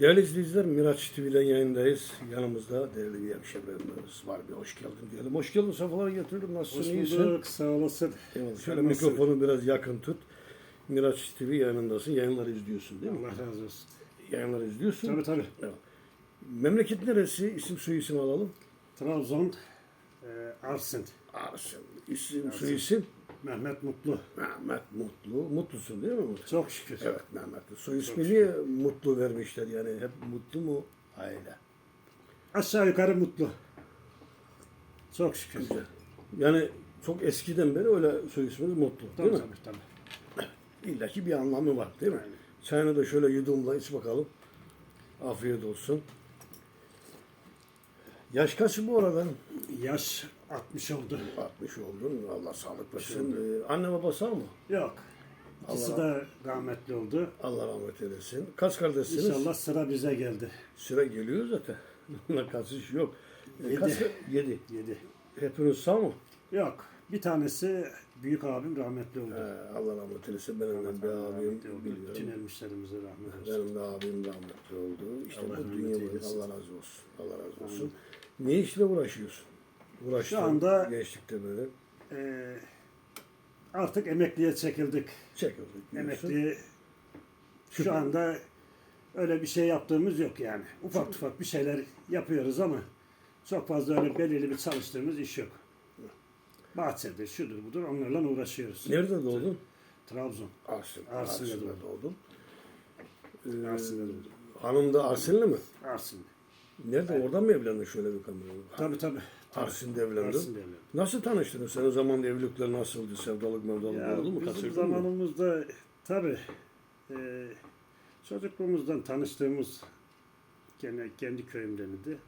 Değerli izleyiciler, Miraç TV'den yayındayız. Yanımızda değerli bir hemşehrimiz var. Bir hoş geldin diyelim. Hoş geldin, sefalar getirdim. Nasılsın, Hoş iyisin? bulduk, sağ olasın. Eyvallah. Şöyle nasılsın? mikrofonu biraz yakın tut. Miraç TV yayınındasın. Yayınları izliyorsun değil mi? Allah razı olsun. Yayınları izliyorsun. Tabii tabii. Evet. Memleket neresi? İsim soy isim alalım. Trabzon, e, Arsin, Arsın. İsim Arsın. soy isim? Mehmet Mutlu. Mehmet Mutlu. Mutlusun değil mi? Çok şükür. Evet Mehmet. Soy ismi Çok niye Mutlu vermişler yani? Hep mutlu mu aile? Aşağı yukarı mutlu. Çok şükür. Güzel. Yani çok eskiden beri öyle soy isminiz Mutlu değil Tabii mi? tabii tabii. İlla ki bir anlamı var değil mi? Aynen. Çayını da şöyle yudumla iç bakalım. Afiyet olsun. Yaş kaç bu arada? Yaş 60 oldu. 60 oldun. Allah sağlık versin. Ee, anne baba sağ mı? Yok. İkisi Allah- de rahmetli oldu. Allah rahmet eylesin. Kaç kardeşsiniz? İnşallah sıra bize geldi. Sıra geliyor zaten. Ona kaçış yok. Ee, Yedi. Kaç? Yedi. 7. Hepiniz sağ mı? Yok. Bir tanesi büyük abim rahmetli oldu. Ee, Allah rahmet eylesin. Benim de bir abim oldu. Bütün biliyorum. elmişlerimize rahmet olsun. Benim de abim rahmetli oldu. İşte Allah bu rahmet dünya. Allah razı olsun. Allah razı olsun. Ne işle uğraşıyorsun? Uğraştın. Şu anda- gençlikte böyle E, artık emekliye çekildik. çekildik. diyorsun. Emekli şu anda öyle bir şey yaptığımız yok yani. Ufak ufak bir şeyler yapıyoruz ama çok fazla öyle belirli bir çalıştığımız iş yok. Bahçede şudur budur onlarla uğraşıyoruz. Nerede doğdun? Trabzon. Arsin. Arsin'de Arsin'de doğdum. Ee, Arsin'de doğdum. hanım da Arsinli mi? Arsin. Nerede? Oradan mı evlendin şöyle bir kamera? Tabii tabii. Tabii. Arsin'de evlendin. Arsin'de evlendim. Nasıl tanıştınız? Sen o zaman evlilikler nasıldı? Sevdalık mevdalık Ya oldu mu? bizim Kaçırdın zamanımızda tabii e, çocukluğumuzdan tanıştığımız gene kendi köyümden idi.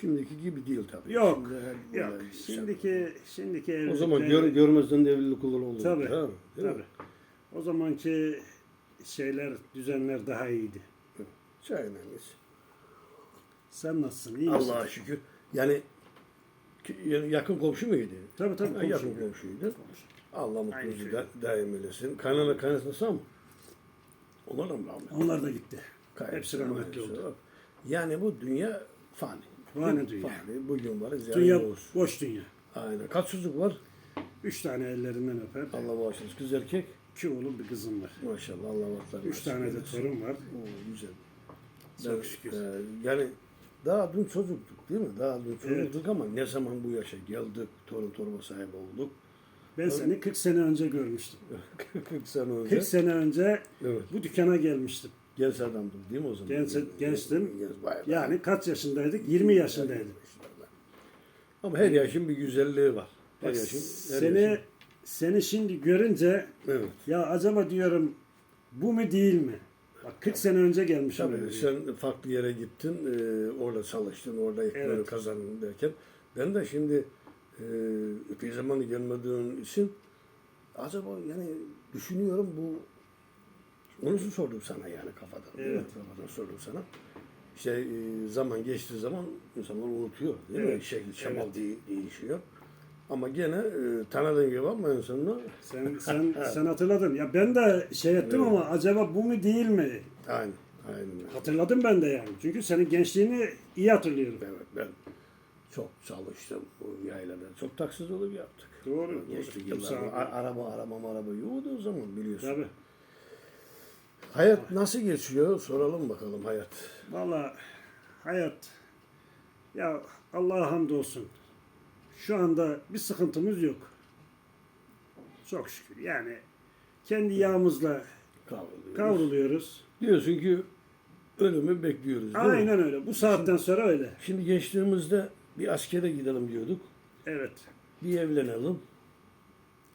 Şimdiki gibi değil tabii. Yok, Şimdi her- Yok. böyle- Şimdiki şimdiki evlilikler O zaman gör, görmezden de evlilik olur olur. Tabii, ha? Değil mi? tabii. O zamanki şeyler, düzenler daha iyiydi. Geç. Sen nasılsın? İyi misin? Allah'a şükür. Yani yakın komşu muydu? Tabii tabii. Ha, komşum. yakın komşuydu. Allah Aynı mutluluğu da, daim eylesin. Kaynana kaynatası sağ mı? Onlar da mı rahmetli? Onlar da gitti. Kaynatası, Hepsi rahmetli oldu. Yani bu dünya fani. Fani dünya. Fani. Bugün var, Dünya olsun. boş dünya. Aynen. Kaç çocuk var? Üç tane ellerinden öper. Allah bağışlasın. Kız erkek. İki oğlum bir kızım var. Maşallah Allah vatlar. Üç tane de torun var. Oo, güzel. Çok Ben, şükür. e, yani daha dün çocuktuk değil mi? Daha dün çocuktuk ama ne zaman bu yaşa geldik, torun torba sahibi olduk. Ben seni 40 sene önce görmüştüm. 40 sene önce. 40 sene önce Evet. bu dükkana gelmiştim. Genç adamdım değil mi o zaman? Genç- gençtim. Genç, bayağı. Yani kaç yaşındaydık? 20 yaşındaydım. Ama her yaşın bir güzelliği var. Her Bak, yaşın. Her seni yaşın. seni şimdi görünce Evet. ya acaba diyorum bu mu değil mi? Bak 40 sene önce gelmişim. Tabii oraya. sen farklı yere gittin, e, orada çalıştın, orada ekmeğini Evet. kazandın derken ben de şimdi e, epey zamanı gelmediğin için acaba yani düşünüyorum bu onu sordum sana yani kafadan. mi? Evet. Kafadan sordum sana. İşte e, zaman geçtiği zaman insanlar unutuyor değil mi? Evet. Şey, şamal Evet. de- değişiyor. Ama gene e, tanıdığın gibi ama insanlar Sen sen sen hatırladın. Ya ben de şey ettim ama acaba bu mu değil mi? aynı. Aynen. Hatırladım ben de yani. Çünkü senin gençliğini iyi hatırlıyorum. Evet ben çok çalıştım bu yaylada. Çok taksiz olup yaptık. Doğru. Geçti doğru. yıllar. Araba aramam araba yoktu o zaman biliyorsun. Tabii. Hayat nasıl geçiyor? Soralım bakalım hayat. Valla hayat ya Allah'a hamdolsun. Şu anda bir sıkıntımız yok. Çok şükür. Yani kendi yağımızla Kavruluyoruz. kavruluyoruz. Diyorsun ki ölümü bekliyoruz değil mi? Aynen öyle. Bu saatten sonra öyle. Şimdi geçtiğimizde bir askere gidelim diyorduk. Evet. Bir evlenelim.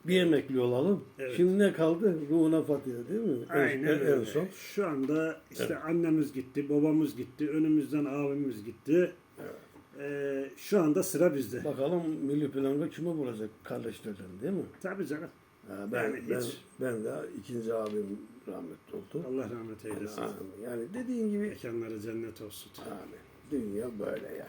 Bir emekli olalım. Evet. Şimdi ne kaldı? Ruhuna Fatiha değil mi? En- Aynen en, öyle. en son. Şu anda işte annemiz gitti, babamız gitti, önümüzden abimiz gitti. Ee, şu anda sıra bizde. Bakalım milli planda kimi bulacak kardeşlerden değil mi? Tabii canım. Ha, ben, Yani ben, hiç- ben de ikinci abim rahmetli oldu. Allah rahmet eylesin. Yani, yani dediğin gibi Mekanları cennet olsun. yani dünya böyle ya.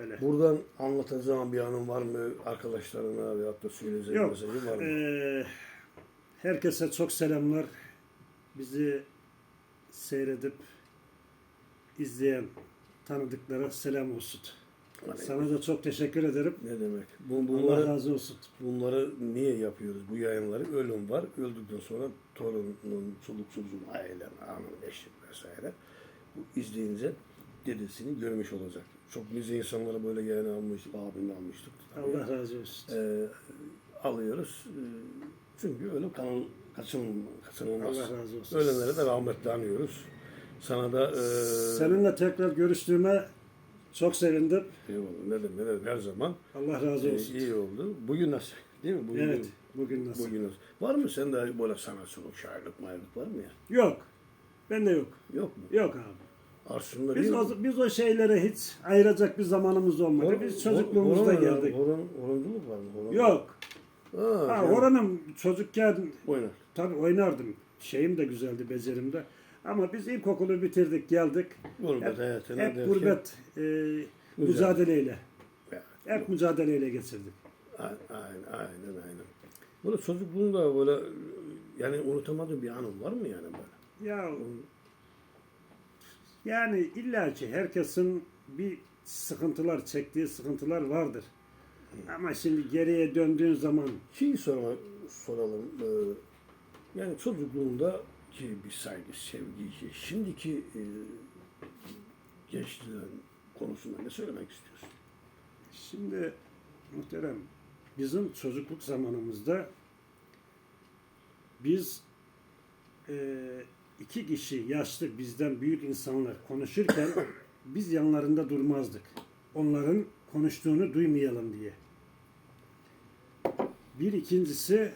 Öyle. Buradan anlatacağım bir anım var mı arkadaşlarına veyahut da söyleyeceğin Yok. mesajın var mı? Ee, herkese çok selamlar. Bizi seyredip izleyen tanıdıklara selam olsun. Sana da çok teşekkür ederim. Ne demek? Bu, Allah bunları, razı olsun. bunları niye yapıyoruz? Bu yayınları ölüm var. Öldükten sonra torunun, çoluk çocuğun, ailen, anın, eşin vesaire. Bu izleyince dedesini görmüş olacak. Çok biz insanlara böyle yayın almıştık, abimle almıştık. Allah razı olsun. Ee, alıyoruz. Ee, çünkü ölüm kanın kaçınılmaz. kaçınılmaz. Allah razı olsun. Ölenlere de rahmetle anıyoruz. Sana da e, Seninle tekrar görüştüğüme çok sevindim. eyvallah, ne demek, ne demek, her zaman Allah razı olsun. iyi oldu. Bugün nasıl? Değil mi? Bugün, Evet. Bugün nasıl? Bugün nasıl? Var mı sende böyle sanatçılık, şairlik, mayırlık var mı ya? Yok. Ben de yok. Yok mu? Yok abi. Arşınlar Biz o, biz o şeylere hiç ayıracak bir zamanımız olmadı. Horon- Biz çocukluğumuzda var, geldik. Horon, horonculuk var mı? Horon. Yok. Ha, Ha, oranın çocukken Oynar. tabii oynardım. Şeyim de güzeldi becerim de. Ama biz ilkokulu bitirdik geldik. Gurbet Hep, hayatına hep derken- gurbet e, mücadeleyle. Ya, Hep mücadeleyle geçirdik. Aynen, aynen, aynen. Böyle çocukluğunda böyle yani unutamadığın bir anın var mı yani böyle? Ya yani illaki herkesin bir sıkıntılar çektiği sıkıntılar vardır. Ama şimdi geriye döndüğün zaman Şeyi sorma, soralım. Ee, yani çocukluğunda ki bir saygı, sevgi, şey, şimdiki e, gençlerin konusunda ne söylemek istiyorsun? Şimdi muhterem bizim çocukluk zamanımızda biz e, iki kişi yaşlı bizden büyük insanlar konuşurken biz yanlarında durmazdık. Onların konuştuğunu duymayalım diye. Bir ikincisi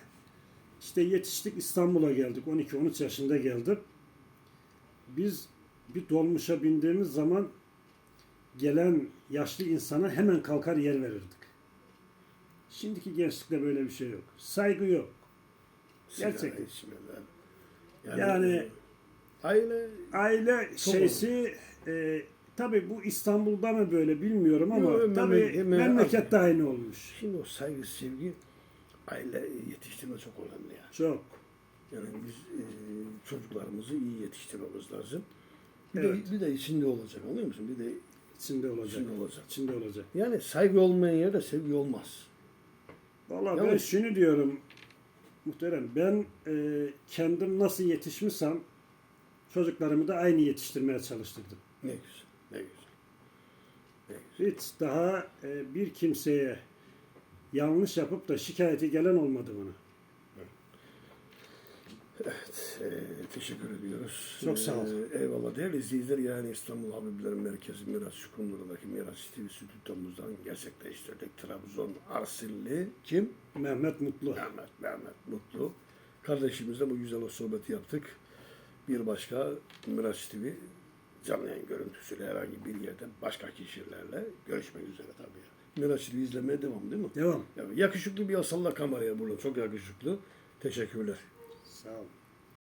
işte yetiştik İstanbul'a geldik. 12-13 yaşında geldim. Biz bir dolmuşa bindiğimiz zaman gelen yaşlı insana hemen kalkar yer verirdik. Şimdiki gençlikte böyle bir şey yok. Saygı yok. Gerçekten. içmeler. Yani- aile Aile Çok şeysi e, tabi bu İstanbul'da mı böyle bilmiyorum ama tabi memlekette aynı olmuş. şimdi o saygı, sevgi aile yetiştirme çok önemli yani. Çok. Yani biz e, çocuklarımızı iyi yetiştirmemiz lazım. Bir, Evet. de, bir de içinde olacak anlıyor musun? Bir de içinde olacak. içinde olacak. İçinde olacak. Yani saygı olmayan yerde sevgi olmaz. Vallahi ben Yalnız- şunu diyorum muhterem ben e, kendim nasıl yetişmişsem çocuklarımı da aynı yetiştirmeye çalıştırdım. Ne güzel, ne güzel. Ne güzel. Hiç daha e, bir kimseye yanlış yapıp da şikayeti gelen olmadı bana. Ee, teşekkür ediyoruz. Çok sağ ol. Ee, eyvallah. Değerli izleyiciler yani İstanbul Habiblerin Merkezi Miraç Şukunduru'daki Miraç TV stüdyomuzdan gerçekleştirdik. Trabzon Arsilli kim? Mehmet Mutlu. Mehmet, Mehmet Mutlu. Kardeşimizle bu güzel o sohbeti yaptık. Bir başka Miraç TV canlı yayın görüntüsüyle herhangi bir yerde başka kişilerle görüşmek üzere tabii. Miraç TV izlemeye devam değil mi? Devam. Ya, yakışıklı bir salla kameraya burada. Çok yakışıklı. Teşekkürler. Sağ ol.